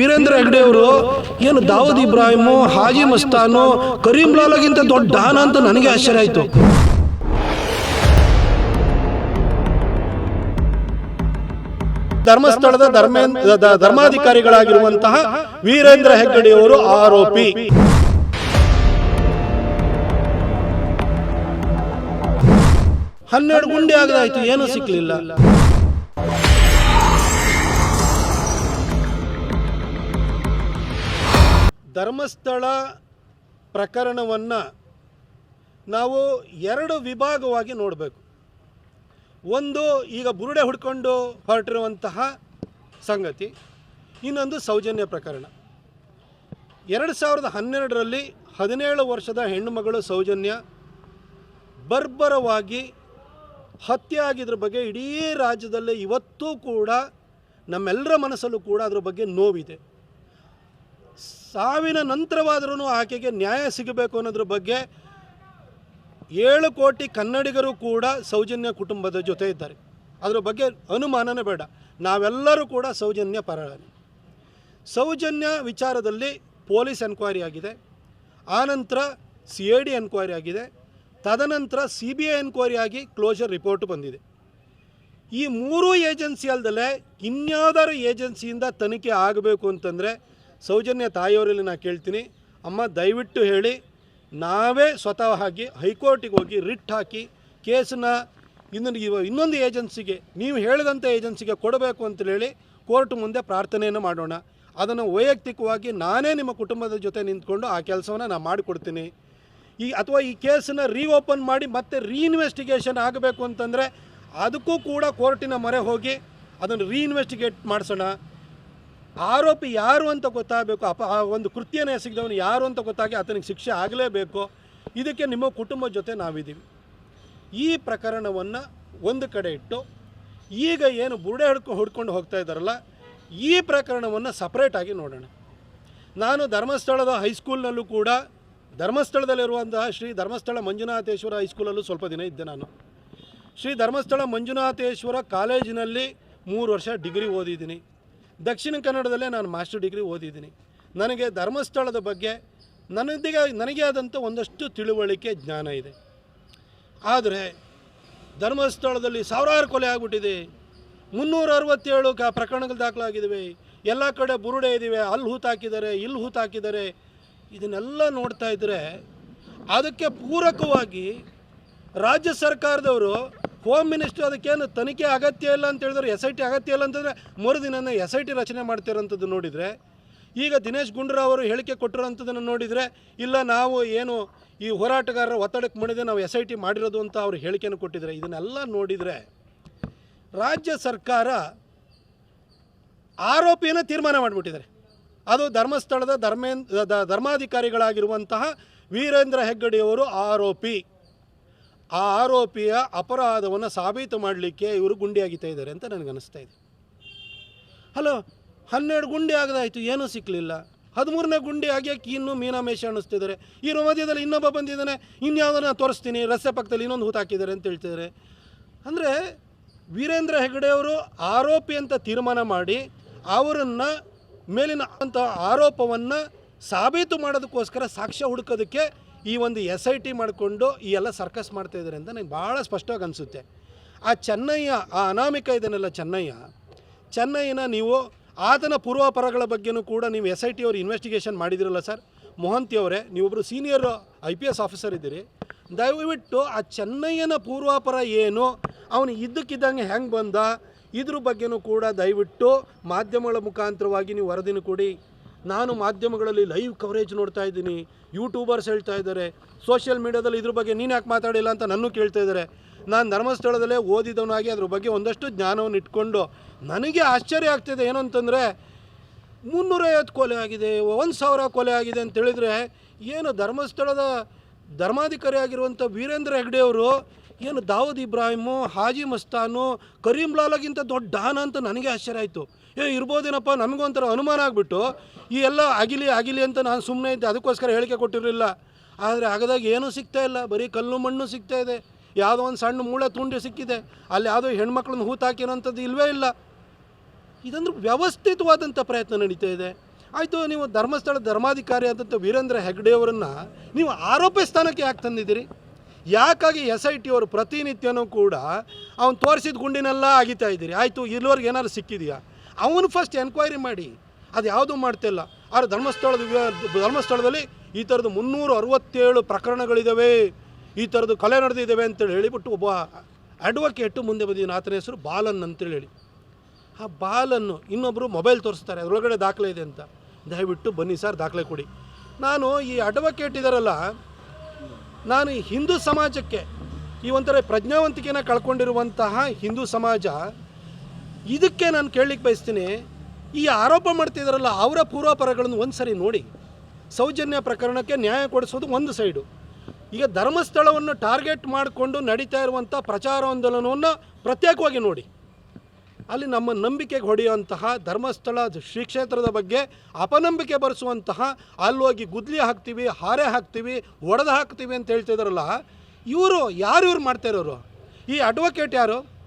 ವೀರೇಂದ್ರ ಹೆಗ್ಡೆ ಅವರು ಏನು ದಾವೂದ್ ಇಬ್ರಾಹಿಮು, ಹಾಜಿ ಮಸ್ತಾನು, ಕರೀಂ ಲಾಲಾಗಿಂತ ದೊಡ್ಡ ಡಾನ ಅಂತ ನನಗೆ ಆಶ್ಚರ್ಯ ಆಯಿತು. ಧರ್ಮಸ್ಥಳದ ಧರ್ಮೇಂದ್ರ ಧರ್ಮಾಧಿಕಾರಿಗಳಾಗಿರುವಂತಹ ವೀರೇಂದ್ರ ಹೆಗ್ಗಡೆಯವರು ಆರೋಪಿ. ಹನ್ನೆರಡು ಗುಂಡಿ ಆಗದಾಯ್ತು, ಏನೂ ಸಿಕ್ಲಿಲ್ಲ. ಧರ್ಮಸ್ಥಳ ಪ್ರಕರಣವನ್ನು ನಾವು ಎರಡು ವಿಭಾಗವಾಗಿ ನೋಡಬೇಕು. ಒಂದು ಈಗ ಬುರುಡೆ ಹುಡ್ಕೊಂಡು ಹೊರಟಿರುವಂತಹ ಸಂಗತಿ, ಇನ್ನೊಂದು ಸೌಜನ್ಯ ಪ್ರಕರಣ. ಎರಡು ಸಾವಿರದ ಹನ್ನೆರಡರಲ್ಲಿ ಹದಿನೇಳು ವರ್ಷದ ಹೆಣ್ಣುಮಗಳು ಸೌಜನ್ಯ ಬರ್ಬರವಾಗಿ ಹತ್ಯೆ ಆಗಿದ್ರ ಬಗ್ಗೆ ಇಡೀ ರಾಜ್ಯದಲ್ಲೇ ಇವತ್ತೂ ಕೂಡ ನಮ್ಮೆಲ್ಲರ ಮನಸ್ಸಲ್ಲೂ ಕೂಡ ಅದ್ರ ಬಗ್ಗೆ ನೋವಿದೆ. ಸಾವಿನ ನಂತರವಾದರೂ ಆಕೆಗೆ ನ್ಯಾಯ ಸಿಗಬೇಕು ಅನ್ನೋದ್ರ ಬಗ್ಗೆ ಏಳು ಕೋಟಿ ಕನ್ನಡಿಗರು ಕೂಡ ಸೌಜನ್ಯ ಕುಟುಂಬದ ಜೊತೆ ಇದ್ದಾರೆ. ಅದರ ಬಗ್ಗೆ ಅನುಮಾನನೇ ಬೇಡ. ನಾವೆಲ್ಲರೂ ಕೂಡ ಸೌಜನ್ಯ ಪರಾಣಿ ಸೌಜನ್ಯ ವಿಚಾರದಲ್ಲಿ ಪೊಲೀಸ್ ಎನ್ಕ್ವೈರಿ ಆಗಿದೆ. ಆನಂತರ ಸಿ ಎ ಡಿ ಎನ್ಕ್ವೈರಿ ಆಗಿದೆ. ತದನಂತರ ಸಿ ಬಿ ಐ ಎನ್ಕ್ವೈರಿ ಆಗಿ ಕ್ಲೋಸರ್ ರಿಪೋರ್ಟ್ ಬಂದಿದೆ. ಈ ಮೂರೂ ಏಜೆನ್ಸಿ ಅಲ್ಲದಲ್ಲೇ ಇನ್ಯಾವುದಾದ್ರು ಏಜೆನ್ಸಿಯಿಂದ ತನಿಖೆ ಆಗಬೇಕು ಅಂತಂದರೆ ಸೌಜನ್ಯ ತಾಯಿಯವರಲ್ಲಿ ನಾನು ಕೇಳ್ತೀನಿ. ಅಮ್ಮ, ದಯವಿಟ್ಟು ಹೇಳಿ. ನಾವೇ ಸ್ವತಃ ಆಗಿ ಹೈಕೋರ್ಟಿಗೆ ಹೋಗಿ ರಿಟ್ ಹಾಕಿ ಕೇಸನ್ನ ಇನ್ನೊಂದು ಇನ್ನೊಂದು ಏಜೆನ್ಸಿಗೆ, ನೀವು ಹೇಳಿದಂಥ ಏಜೆನ್ಸಿಗೆ ಕೊಡಬೇಕು ಅಂತ ಹೇಳಿ ಕೋರ್ಟ್ ಮುಂದೆ ಪ್ರಾರ್ಥನೆಯನ್ನು ಮಾಡೋಣ. ಅದನ್ನು ವೈಯಕ್ತಿಕವಾಗಿ ನಾನೇ ನಿಮ್ಮ ಕುಟುಂಬದ ಜೊತೆ ನಿಂತ್ಕೊಂಡು ಆ ಕೆಲಸವನ್ನು ನಾನು ಮಾಡಿಕೊಡ್ತೀನಿ. ಈ ಅಥವಾ ಈ ಕೇಸನ್ನು ರೀಓಪನ್ ಮಾಡಿ ಮತ್ತೆ ರೀಇನ್ವೆಸ್ಟಿಗೇಷನ್ ಆಗಬೇಕು ಅಂತಂದರೆ ಅದಕ್ಕೂ ಕೂಡ ಕೋರ್ಟಿನ ಮೊರೆ ಹೋಗಿ ಅದನ್ನು ರೀಇನ್ವೆಸ್ಟಿಗೇಟ್ ಮಾಡಿಸೋಣ. ಆರೋಪಿ ಯಾರು ಅಂತ ಗೊತ್ತಾಗಬೇಕು. ಅಪ, ಆ ಒಂದು ಕೃತ್ಯನ ಎಸಗಿದವನು ಯಾರು ಅಂತ ಗೊತ್ತಾಗಿ ಆತನಿಗೆ ಶಿಕ್ಷೆ ಆಗಲೇಬೇಕು. ಇದಕ್ಕೆ ನಿಮ್ಮ ಕುಟುಂಬದ ಜೊತೆ ನಾವಿದ್ದೀವಿ. ಈ ಪ್ರಕರಣವನ್ನು ಒಂದು ಕಡೆ ಇಟ್ಟು, ಈಗ ಏನು ಬುರುಡೆ ಹಿಡ್ಕೊ, ಹುಡ್ಕೊಂಡು ಹೋಗ್ತಾ ಇದ್ದಾರಲ್ಲ, ಈ ಪ್ರಕರಣವನ್ನು ಸಪ್ರೇಟಾಗಿ ನೋಡೋಣ. ನಾನು ಧರ್ಮಸ್ಥಳದ ಹೈಸ್ಕೂಲ್ನಲ್ಲೂ ಕೂಡ, ಧರ್ಮಸ್ಥಳದಲ್ಲಿರುವಂತಹ ಶ್ರೀ ಧರ್ಮಸ್ಥಳ ಮಂಜುನಾಥೇಶ್ವರ ಹೈಸ್ಕೂಲಲ್ಲೂ ಸ್ವಲ್ಪ ದಿನ ಇದ್ದೆ ನಾನು. ಶ್ರೀ ಧರ್ಮಸ್ಥಳ ಮಂಜುನಾಥೇಶ್ವರ ಕಾಲೇಜಿನಲ್ಲಿ ಮೂರು ವರ್ಷ ಡಿಗ್ರಿ ಓದಿದ್ದೀನಿ. ದಕ್ಷಿಣ ಕನ್ನಡದಲ್ಲೇ ನಾನು ಮಾಸ್ಟರ್ ಡಿಗ್ರಿ ಓದಿದ್ದೀನಿ. ನನಗೆ ಧರ್ಮಸ್ಥಳದ ಬಗ್ಗೆ ನನಗೆ ನನಗೆ ಆದಂಥ ಒಂದಷ್ಟು ತಿಳುವಳಿಕೆ ಜ್ಞಾನ ಇದೆ. ಆದರೆ ಧರ್ಮಸ್ಥಳದಲ್ಲಿ ಸಾವಿರಾರು ಕೊಲೆ ಆಗಿಬಿಟ್ಟಿದೆ. ಮುನ್ನೂರ ಅರವತ್ತೇಳು ಕ ಪ್ರಕರಣಗಳು ದಾಖಲಾಗಿದ್ದಾವೆ ಎಲ್ಲ ಕಡೆ ಬುರುಡೆ ಇದ್ದೀವಿ ಅಲ್ಲಿ ಹೂತಾಕಿದ್ದಾರೆ ಇಲ್ಲಿ ಹೂತಾಕಿದ್ದಾರೆ ಇದನ್ನೆಲ್ಲ ನೋಡ್ತಾ ಇದ್ದರೆ ಅದಕ್ಕೆ ಪೂರಕವಾಗಿ ರಾಜ್ಯ ಸರ್ಕಾರದವರು ಹೋಮ್ ಮಿನಿಸ್ಟರ್ ಅದಕ್ಕೇನು ತನಿಖೆ ಅಗತ್ಯ ಇಲ್ಲ ಅಂತ ಹೇಳಿದ್ರೆ ಎಸ್ ಐ ಟಿ ಅಗತ್ಯ ಇಲ್ಲ ಅಂತಂದರೆ ಮರುದಿನ ಎಸ್ ಐ ಟಿ ರಚನೆ ಮಾಡ್ತಿರೋಂಥದ್ದು ನೋಡಿದರೆ, ಈಗ ದಿನೇಶ್ ಗುಂಡೂರಾವ್ ಅವರು ಹೇಳಿಕೆ ಕೊಟ್ಟಿರೋಂಥದ್ದನ್ನು ನೋಡಿದರೆ, ಇಲ್ಲ ನಾವು ಏನು ಈ ಹೋರಾಟಗಾರರ ಒತ್ತಡಕ್ಕೆ ಮಣಿದೆ ನಾವು ಎಸ್ ಐ ಟಿ ಮಾಡಿರೋದು ಅಂತ ಅವರು ಹೇಳಿಕೆಯನ್ನು ಕೊಟ್ಟಿದ್ದಾರೆ ಇದನ್ನೆಲ್ಲ ನೋಡಿದರೆ ರಾಜ್ಯ ಸರ್ಕಾರ ಆರೋಪಿಯನ್ನು ತೀರ್ಮಾನ ಮಾಡಿಬಿಟ್ಟಿದ್ದಾರೆ. ಅದು ಧರ್ಮಸ್ಥಳದ ಧರ್ಮೇಂದ್ರ ಧರ್ಮಾಧಿಕಾರಿಗಳಾಗಿರುವಂತಹ ವೀರೇಂದ್ರ ಹೆಗ್ಗಡೆಯವರು ಆರೋಪಿ. ಆ ಆರೋಪಿಯ ಅಪರಾಧವನ್ನು ಸಾಬೀತು ಮಾಡಲಿಕ್ಕೆ ಇವರು ಗುಂಡಿ ಅಗಿತಾ ಇದ್ದಾರೆ ಅಂತ ನನಗೆ ಅನಿಸ್ತಾ ಇದೆ. ಹಲೋ, ಹನ್ನೆರಡು ಗುಂಡಿ ಆಗದಾಯಿತು, ಏನೂ ಸಿಕ್ಕಲಿಲ್ಲ ಹದಿಮೂರನೇ ಗುಂಡಿ ಆಗ್ಯಾಕೆ ಇನ್ನೂ ಮೀನಾಮೇಷ ಅನ್ನಿಸ್ತಿದ್ದಾರೆ. ಈ ಮಧ್ಯದಲ್ಲಿ ಇನ್ನೊಬ್ಬ ಬಂದಿದ್ದಾನೆ, ಇನ್ಯಾವುದನ್ನ ತೋರಿಸ್ತೀನಿ, ರಸ್ತೆ ಪಕ್ಕದಲ್ಲಿ ಇನ್ನೊಂದು ಹೂತು ಹಾಕಿದ್ದಾರೆ ಅಂತ ಹೇಳ್ತಿದ್ದಾರೆ. ಅಂದರೆ ವೀರೇಂದ್ರ ಹೆಗಡೆಯವರು ಆರೋಪಿ ಅಂತ ತೀರ್ಮಾನ ಮಾಡಿ ಅವರನ್ನು ಮೇಲಿನ ಅಂತ ಆರೋಪವನ್ನು ಸಾಬೀತು ಮಾಡೋದಕ್ಕೋಸ್ಕರ ಸಾಕ್ಷ್ಯ ಹುಡುಕೋದಕ್ಕೆ ಈ ಒಂದು ಎಸ್ ಐ ಟಿ ಮಾಡಿಕೊಂಡು ಈ ಎಲ್ಲ ಸರ್ಕಸ್ ಮಾಡ್ತಾ ಇದ್ದಾರೆ ಅಂತ ನನಗೆ ಭಾಳ ಸ್ಪಷ್ಟವಾಗಿ ಅನಿಸುತ್ತೆ. ಆ ಚೆನ್ನಯ್ಯ, ಆ ಅನಾಮಿಕ ಇದನ್ನೆಲ್ಲ ಚೆನ್ನಯ್ಯ, ಚೆನ್ನಯ್ಯನ ನೀವು ಆತನ ಪೂರ್ವಾಪರಗಳ ಬಗ್ಗೆನೂ ಕೂಡ ನೀವು ಎಸ್ ಐ ಟಿ ಅವರು ಇನ್ವೆಸ್ಟಿಗೇಷನ್ ಮಾಡಿದಿರಲ್ಲ ಸರ್ ಮೊಹಂತಿ ಅವರೇ ನೀವೊಬ್ಬರು senior I P S officer ಇದ್ದೀರಿ, ದಯವಿಟ್ಟು ಆ ಚೆನ್ನಯ್ಯನ ಪೂರ್ವಾಪರ ಏನು, ಅವನು ಇದ್ದಕ್ಕಿದ್ದಂಗೆ ಹೆಂಗೆ ಬಂದ, ಇದ್ರ ಬಗ್ಗೆನೂ ಕೂಡ ದಯವಿಟ್ಟು ಮಾಧ್ಯಮಗಳ ಮುಖಾಂತರವಾಗಿ ನೀವು ವರದಿನ ಕೊಡಿ. ನಾನು ಮಾಧ್ಯಮಗಳಲ್ಲಿ ಲೈವ್ ಕವರೇಜ್ ನೋಡ್ತಾ ಇದ್ದೀನಿ ಯೂಟ್ಯೂಬರ್ಸ್ ಹೇಳ್ತಾ ಇದ್ದಾರೆ ಸೋಷಿಯಲ್ ಮೀಡ್ಯಾದಲ್ಲಿ ಇದ್ರ ಬಗ್ಗೆ ನೀನು ಯಾಕೆ ಮಾತಾಡಿಲ್ಲ ಅಂತ ನನ್ನೂ ಕೇಳ್ತಾ ಇದ್ದಾರೆ. ನಾನು ಧರ್ಮಸ್ಥಳದಲ್ಲೇ ಓದಿದವನಾಗಿ ಅದ್ರ ಬಗ್ಗೆ ಒಂದಷ್ಟು ಜ್ಞಾನವನ್ನು ಇಟ್ಕೊಂಡು ನನಗೆ ಆಶ್ಚರ್ಯ ಆಗ್ತಿದೆ ಏನಂತಂದರೆ ಮುನ್ನೂರೈವತ್ತು ಕೊಲೆ ಆಗಿದೆ, ಒಂದು ಸಾವಿರ ಕೊಲೆ ಆಗಿದೆ ಅಂತ ಹೇಳಿದರೆ ಏನು ಧರ್ಮಸ್ಥಳದ ಧರ್ಮಾಧಿಕಾರಿ ಆಗಿರುವಂಥ ವೀರೇಂದ್ರ ಹೆಗ್ಡೆಯವರು ಏನು ದಾವೂದ್ ಇಬ್ರಾಹಿಮು, ಹಾಜಿ ಮಸ್ತಾನು, ಕರೀಂ ಲಾಲಾಗಿಂತ ದೊಡ್ಡ ಡಾನ್ ಅಂತ ನನಗೆ ಆಶ್ಚರ್ಯ ಆಯಿತು. ಏ, ಇರ್ಬೋದೇನಪ್ಪ, ನಮಗೊಂಥರ ಅನುಮಾನ ಆಗಿಬಿಟ್ಟು ಈ ಎಲ್ಲ ಆಗಿಲಿ ಆಗಿಲಿ ಅಂತ ನಾನು ಸುಮ್ಮನೆ ಇದ್ದೆ, ಅದಕ್ಕೋಸ್ಕರ ಹೇಳಿಕೆ ಕೊಟ್ಟಿರಲಿಲ್ಲ. ಆದರೆ ಆಗದಾಗ ಏನೂ ಸಿಗ್ತಾ ಇಲ್ಲ, ಬರೀ ಕಲ್ಲು ಮಣ್ಣು ಸಿಗ್ತಾ ಇದೆ. ಯಾವುದೋ ಒಂದು ಸಣ್ಣ ಮೂಳೆ ತುಂಡಿ ಸಿಕ್ಕಿದೆ. ಅಲ್ಲಿ ಯಾವುದೋ ಹೆಣ್ಮಕ್ಳನ್ನ ಹೂತಾಕಿರೋಂಥದ್ದು ಇಲ್ಲವೇ ಇಲ್ಲ. ಇದಂದ್ರೆ ವ್ಯವಸ್ಥಿತವಾದಂಥ ಪ್ರಯತ್ನ ನಡೀತಾ ಇದೆ. ಆಯಿತು, ನೀವು ಧರ್ಮಸ್ಥಳ ಧರ್ಮಾಧಿಕಾರಿ ಆದಂಥ ವೀರೇಂದ್ರ ಹೆಗ್ಡೆಯವರನ್ನು ನೀವು ಆರೋಪಿ ಸ್ಥಾನಕ್ಕೆ ಯಾಕೆ ತಂದಿದ್ದೀರಿ? ಯಾಕಾಗಿ ಎಸ್ ಐ ಟಿ ಅವರು ಪ್ರತಿನಿತ್ಯನೂ ಕೂಡ ಅವ್ನು ತೋರಿಸಿದ ಗುಂಡಿನೆಲ್ಲ ಆಗಿತಾ ಇದ್ದೀರಿ? ಆಯಿತು, ಇಲ್ಲಿವರೆಗೆ ಏನಾದ್ರು ಸಿಕ್ಕಿದೆಯಾ? ಅವನು ಫಸ್ಟ್ ಎನ್ಕ್ವೈರಿ ಮಾಡಿ, ಅದು ಯಾವುದೂ ಮಾಡ್ತಿಲ್ಲ ಆದರೆ ಧರ್ಮಸ್ಥಳದ ಧರ್ಮಸ್ಥಳದಲ್ಲಿ ಈ ಥರದ್ದು ಮುನ್ನೂರ ಅರವತ್ತೇಳು ಪ್ರಕರಣಗಳಿದ್ದಾವೆ ಈ ಥರದ್ದು ಕಲೆ ನಡೆದಿದ್ದಾವೆ ಅಂತೇಳಿ ಹೇಳಿಬಿಟ್ಟು ಒಬ್ಬ ಅಡ್ವೊಕೇಟು ಮುಂದೆ ಬಂದಿದ್ದೀನಿ. ಆತನ ಹೆಸರು ಬಾಲನ್ ಅಂತೇಳಿ ಹೇಳಿ. ಆ ಬಾಲನ್ನು ಇನ್ನೊಬ್ಬರು ಮೊಬೈಲ್ ತೋರಿಸ್ತಾರೆ. ಅದರೊಳಗಡೆ ದಾಖಲೆ ಇದೆ ಅಂತ. ದಯವಿಟ್ಟು ಬನ್ನಿ ಸರ್, ದಾಖಲೆ ಕೊಡಿ. ನಾನು ಈ ಅಡ್ವೊಕೇಟ್ ಇದ್ದಾರಲ್ಲ ನಾನು ಈ ಹಿಂದೂ ಸಮಾಜಕ್ಕೆ ಈ ಒಂಥರ ಪ್ರಜ್ಞಾವಂತಿಕೆನ ಕಳ್ಕೊಂಡಿರುವಂತಹ ಹಿಂದೂ ಸಮಾಜ, ಇದಕ್ಕೆ ನಾನು ಕೇಳಲಿಕ್ಕೆ ಬಯಸ್ತೀನಿ, ಈ ಆರೋಪ ಮಾಡ್ತಿದ್ದಾರಲ್ಲ ಅವರ ಪೂರ್ವಾಪರಗಳನ್ನು ಒಂದು ಸರಿ ನೋಡಿ. ಸೌಜನ್ಯ ಪ್ರಕರಣಕ್ಕೆ ನ್ಯಾಯ ಕೊಡಿಸೋದು ಒಂದು ಸೈಡು. ಈಗ ಧರ್ಮಸ್ಥಳವನ್ನು ಟಾರ್ಗೆಟ್ ಮಾಡಿಕೊಂಡು ನಡೀತಾ ಇರುವಂಥ ಪ್ರಚಾರಾಂದೋಲನವನ್ನು ಪ್ರತ್ಯೇಕವಾಗಿ ನೋಡಿ. ಅಲ್ಲಿ ನಮ್ಮ ನಂಬಿಕೆಗೆ ಹೊಡೆಯುವಂತಹ ಧರ್ಮಸ್ಥಳ, ಶ್ರೀ ಕ್ಷೇತ್ರದ ಬಗ್ಗೆ ಅಪನಂಬಿಕೆ ಬರೆಸುವಂತಹ ಅಲ್ಲೋಗಿ ಗುದ್ಲಿ ಹಾಕ್ತೀವಿ, ಹಾರೆ ಹಾಕ್ತೀವಿ, ಒಡೆದು ಹಾಕ್ತೀವಿ ಅಂತ ಹೇಳ್ತಿದ್ರಲ್ಲ, ಇವರು ಯಾರು ಇವ್ರು ಮಾಡ್ತಾ ಇರೋರು? ಈ ಅಡ್ವೊಕೇಟ್ ಯಾರು?